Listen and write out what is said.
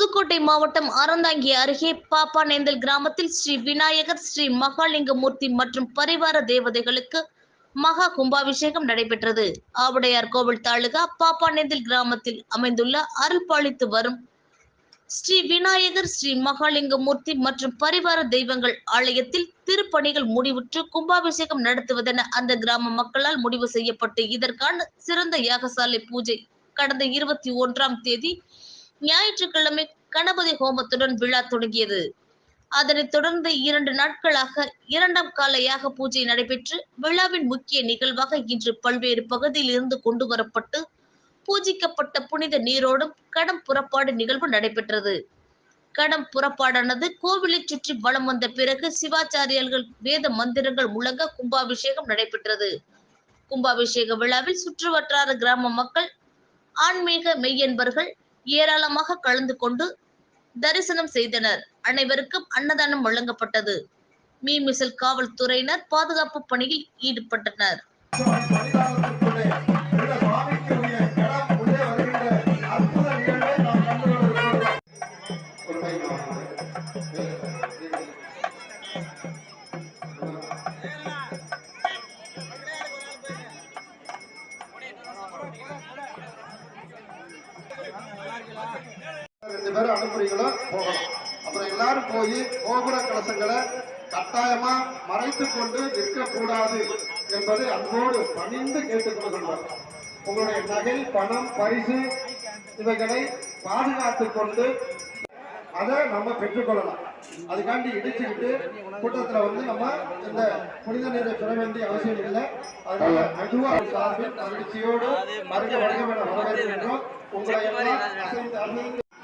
புதுக்கோட்டை மாவட்டம் அறந்தாங்கி அருகே பாப்பானேந்தல் கிராமத்தில் ஸ்ரீ விநாயகர் ஸ்ரீ மகாலிங்கமூர்த்தி மற்றும் பரிவார தேவதைகளுக்கு மகா கும்பாபிஷேகம் நடைபெற்றது. ஆவுடையார் கோவில் தாலுகா பாப்பானேந்தல் கிராமத்தில் அமைந்துள்ள அருள்பாலித்து வரும் ஸ்ரீ விநாயகர் ஸ்ரீ மகாலிங்கமூர்த்தி மற்றும் பரிவார தெய்வங்கள் ஆலயத்தில் திருப்பணிகள் முடிவுற்று கும்பாபிஷேகம் நடத்துவதென அந்த கிராம மக்களால் முடிவு செய்யப்பட்டு இதற்கான சிறந்த யாகசாலை பூஜை கடந்த இருபத்தி ஒன்றாம் தேதி ஞாயிற்றுக்கிழமை கணபதி ஹோமத்துடன் விழா தொடங்கியது. அதனைத் தொடர்ந்து இரண்டு நாட்களாக இரண்டாம் கால யாக பூஜை நடைபெற்று விழாவின் முக்கிய நிகழ்வாக இன்று பல்வேறு பகுதியில் இருந்து கொண்டு வரப்பட்டு பூஜிக்கப்பட்ட புனித நீரோடும் கடம் புறப்பாடு நிகழ்வு நடைபெற்றது. கடம் புறப்பாடானது கோவிலை சுற்றி வலம் வந்த பிறகு சிவாச்சாரியர்கள் வேத மந்திரங்கள் முழங்க கும்பாபிஷேகம் நடைபெற்றது. கும்பாபிஷேக விழாவில் சுற்றுவட்டார கிராம மக்கள் ஆன்மீக மெய்யன்பர்கள் ஏராளமாக கலந்து கொண்டு தரிசனம் செய்தனர். அனைவருக்கும் அன்னதானம் வழங்கப்பட்டது. மீமிசல் காவல்துறையினர் பாதுகாப்பு பணியில் ஈடுபட்டனர். Thank you. ரெண்டு பேர் அனுப்புறீங்களோ போகலாம். அப்புறம் எல்லாரும் போய் கோபுர கலசங்களை கட்டாயமா மறைத்து கொண்டு நிற்கக்கூடாது என்பதை அன்போடு பணிந்து கேட்டுக்கொள்கின்றோம் உங்களுடைய நகை பணம் பரிசு இவைகளை பாதுகாத்து கொண்டு அதை நம்ம பெற்றுக்கொள்ளலாம் அதுக்காண்டி இடிச்சுக்கிட்டு கூட்டத்தில் வந்து நம்ம இந்த புனித நீரை பெற வேண்டிய அவசியம் இல்லை. அதனால மெதுவா சார்பில் மகிழ்ச்சியோடு வருக வழங்க வேண்டும். வரவேற்கின்றோம். உங்களை எல்லாம்